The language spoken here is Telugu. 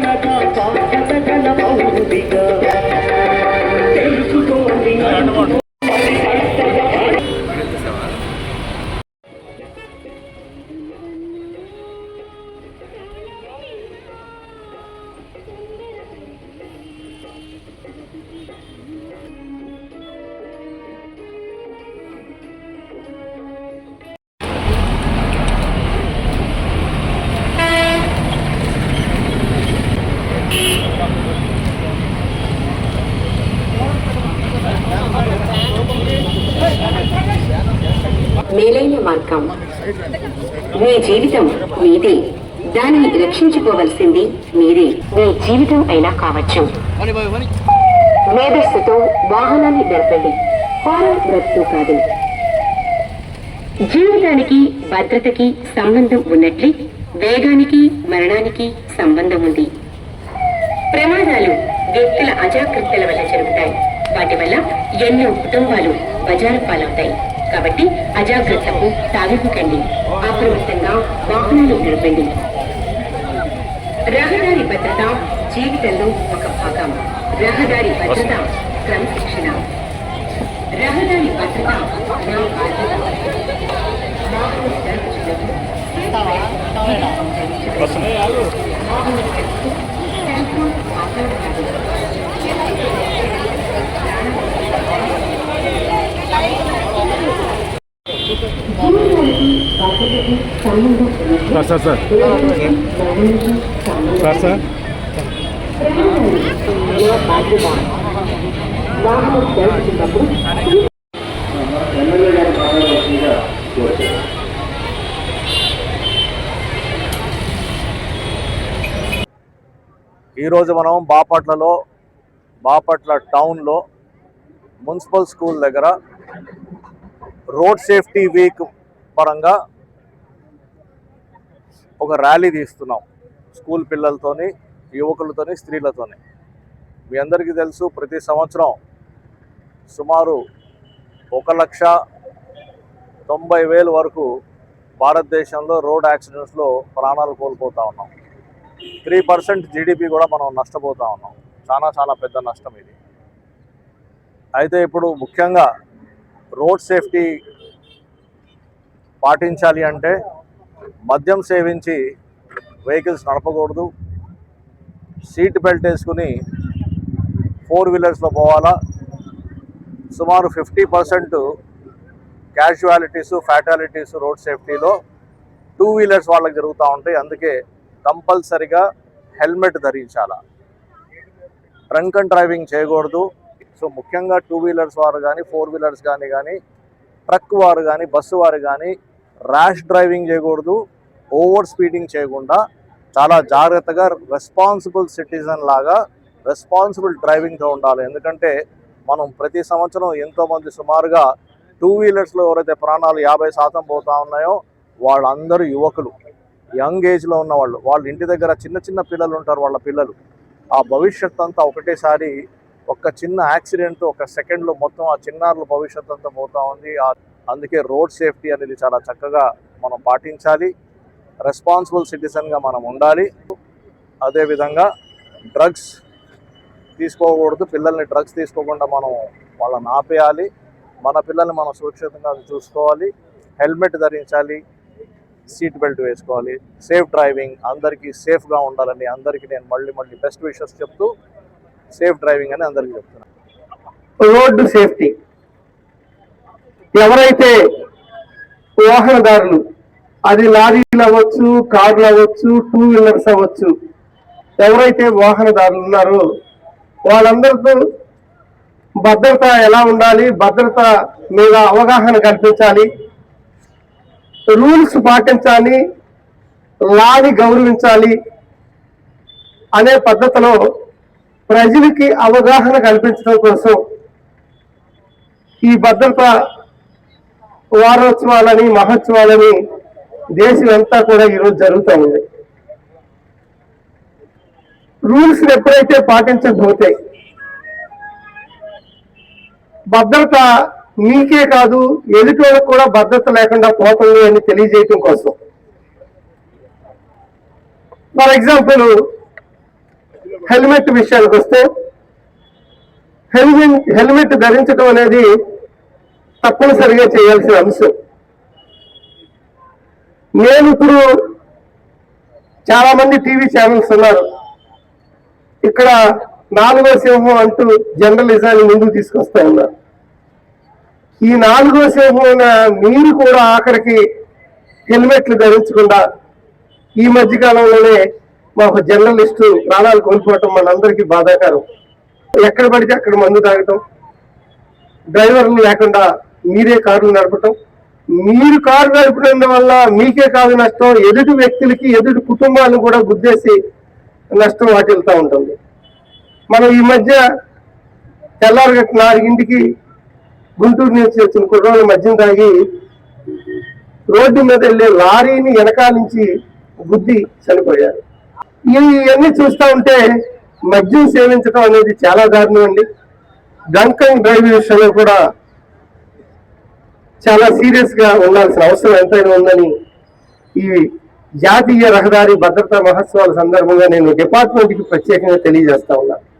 Canada. మేలైన మార్గం. మీ జీవితం మీదే. దానిని రక్షించుకోవలసింది మీరే మీ జీవితం అయినా కావచ్చు. మేధస్సుతో వాహనాన్ని నడపండి. హారన్ బ్రతుకు కాదు. జీవితానికి భద్రతకి సంబంధం ఉన్నట్లే వేగానికి మరణానికి సంబంధం ఉంది. ప్రమాదాలు వ్యక్తుల అజాగ్రత్తల వల్ల జరుగుతాయి. వాటి వల్ల ఎన్నో కుటుంబాలు బజారు పాలవుతాయి. కాబట్టి అజాగ్రత్తకు తావివ్వకండి అప్రమత్తంగా వాహనాలు నడపండి. రహదారి భద్రత జీవితంలో ఒక భాగం. రహదారి భద్రత క్రమశిక్షణ. రహదారి భద్రత మన బాధ్యత. వాహనం నడుపుతున్నప్పుడు వాహనం నడుపుతూ సెల్ ఫోన్ మాట్లాడకండి జీవితానికి భద్రతకి సంబంధం ఉన్నట్లు sir sir sir. Sir sir. ఈరోజు మనం బాపట్లలో బాపట్ల టౌన్లో మున్సిపల్ స్కూల్ దగ్గర రోడ్ సేఫ్టీ వీక్ పరంగా ఒక ర్యాలీ తీస్తున్నాం. స్కూల్ పిల్లలతోని యువకులతోని స్త్రీలతోని. మీ అందరికీ తెలుసు ప్రతి సంవత్సరం సుమారు ఒక లక్ష తొంభై వేలు వరకు భారతదేశంలో రోడ్ యాక్సిడెంట్స్లో ప్రాణాలు కోల్పోతూ ఉన్నాం. త్రీ పర్సెంట్ జీడిపి కూడా మనం నష్టపోతా ఉన్నాం. చాలా చాలా పెద్ద నష్టం ఇది. అయితే ఇప్పుడు ముఖ్యంగా రోడ్ సేఫ్టీ పాటించాలి అంటే మద్యం సేవించి వెహికల్స్ నడపకూడదు. సీట్ బెల్ట్ వేసుకుని ఫోర్ వీలర్స్లో పోవాలా. సుమారు fifty percent casualties fatalities road సేఫ్టీలో two wheelers వాళ్ళకి జరుగుతూ ఉంటాయి. అందుకే కంపల్సరిగా హెల్మెట్ ధరించాల. ట్రంక్ అండ్ డ్రైవింగ్ చేయకూడదు. సో ముఖ్యంగా టూ వీలర్స్ వారు కానీ ఫోర్ వీలర్స్ కానీ కానీ ట్రక్ వారు కానీ బస్సు వారు కానీ ర్యాష్ డ్రైవింగ్ చేయకూడదు ఓవర్ స్పీడింగ్ చేయకుండా చాలా జాగ్రత్తగా రెస్పాన్సిబుల్ సిటిజన్ లాగా రెస్పాన్సిబుల్ డ్రైవింగ్తో ఉండాలి. ఎందుకంటే మనం ప్రతి సంవత్సరం ఎంతోమంది సుమారుగా టూ వీలర్స్లో ఎవరైతే ప్రాణాలు యాభై శాతం పోతా ఉన్నాయో వాళ్ళందరూ యువకులు. యంగ్ ఏజ్లో ఉన్న వాళ్ళు వాళ్ళ ఇంటి దగ్గర చిన్న చిన్న పిల్లలు ఉంటారు వాళ్ళ పిల్లలు. ఆ భవిష్యత్ అంతా ఒకటేసారి ఒక చిన్న యాక్సిడెంట్ ఒక సెకండ్లో మొత్తం ఆ చిన్నారుల భవిష్యత్ అంతా పోతా ఉంది. ఆ- అందుకే రోడ్ సేఫ్టీ అనేది చాలా చక్కగా మనం పాటించాలి. రెస్పాన్సిబుల్ సిటిజన్గా మనం ఉండాలి. అదేవిధంగా డ్రగ్స్ తీసుకోకూడదు పిల్లల్ని డ్రగ్స్ తీసుకోకుండా మనం వాళ్ళని ఆపేయాలి. మన పిల్లల్ని మనం సురక్షితంగా చూసుకోవాలి. హెల్మెట్ ధరించాలి. సీట్ బెల్ట్ వేసుకోవాలి. సేఫ్ డ్రైవింగ్ అందరికీ సేఫ్గా ఉండాలని అందరికీ నేను మళ్ళీ మళ్ళీ బెస్ట్ విషెస్ చెప్తూ సేఫ్ డ్రైవింగ్ అని అందరికీ చెప్తున్నాను. Road safety. ఎవరైతే వాహనదారులు అది లారీలు అవ్వచ్చు కార్లు అవ్వచ్చు టూ వీలర్స్ అవ్వచ్చు ఎవరైతే వాహనదారులు ఉన్నారో వాళ్ళందరితో భద్రత ఎలా ఉండాలి భద్రత మీద అవగాహన కల్పించాలి రూల్స్ పాటించాలి లాని గౌరవించాలి అనే పద్ధతిలో ప్రజలకి అవగాహన కల్పించడం కోసం ఈ భద్రత వారోత్సవాలని మహోత్సవాలని దేశం అంతా కూడా ఈరోజు జరుగుతూ ఉంది. రూల్స్ ఎప్పుడైతే పాటించకపోతే భద్రత మీకే కాదు ఎదుటి కూడా భద్రత లేకుండా పోతుంది అని తెలియజేయటం కోసం. ఫర్ ఎగ్జాంపుల్ హెల్మెట్ విషయానికి వస్తే హెల్మెట్ హెల్మెట్ ధరించడం అనేది తప్పనిసరిగా చేయాల్సిన అంశం. నేను ఇప్పుడు చాలా మంది టీవీ ఛానల్స్ ఉన్నారు. ఇక్కడ నాలుగో సింహం అంటూ జర్నలిజాన్ని ముందుకు తీసుకొస్తా ఉన్నారు ఈ నాలుగో సింహం మీరు కూడా ఆఖరికి హెల్మెట్లు ధరించకుండా ఈ మధ్య కాలంలోనే మా ఒక జర్నలిస్టు ప్రాణాలు కోల్పోవటం మనందరికీ బాధాకరం. ఎక్కడ పడితే అక్కడ మందు తాగటం డ్రైవర్లు లేకుండా మీరే కారులు నడపటం. మీరు కారు నడిపినందు వల్ల మీకే కాదు నష్టం. ఎదుటి వ్యక్తులకి ఎదుటి కుటుంబాలను కూడా గుద్దేసి నష్టం వాటిల్తా ఉంటుంది. మనం ఈ మధ్య తెల్లారగట్టు నాలుగింటికి గుంటూరు నుంచి వచ్చిన కుర్రోళ్ళ మద్యం తాగి రోడ్డు మీద వెళ్ళే లారీని వెనకాల నుంచి గుద్ది చనిపోయారు. ఇవన్నీ చూస్తా ఉంటే మద్యం సేవించడం అనేది చాలా దారుణం అండి. డ్రంక్ డ్రైవ్ విషయంలో కూడా చాలా సీరియస్గా ఉండాల్సిన అవసరం ఎంతైనా ఉందని ఈ జాతీయ రహదారి భద్రతా మహోత్సవాల సందర్భంగా నేను డిపార్ట్మెంట్కి ప్రత్యేకంగా తెలియజేస్తా ఉన్నా.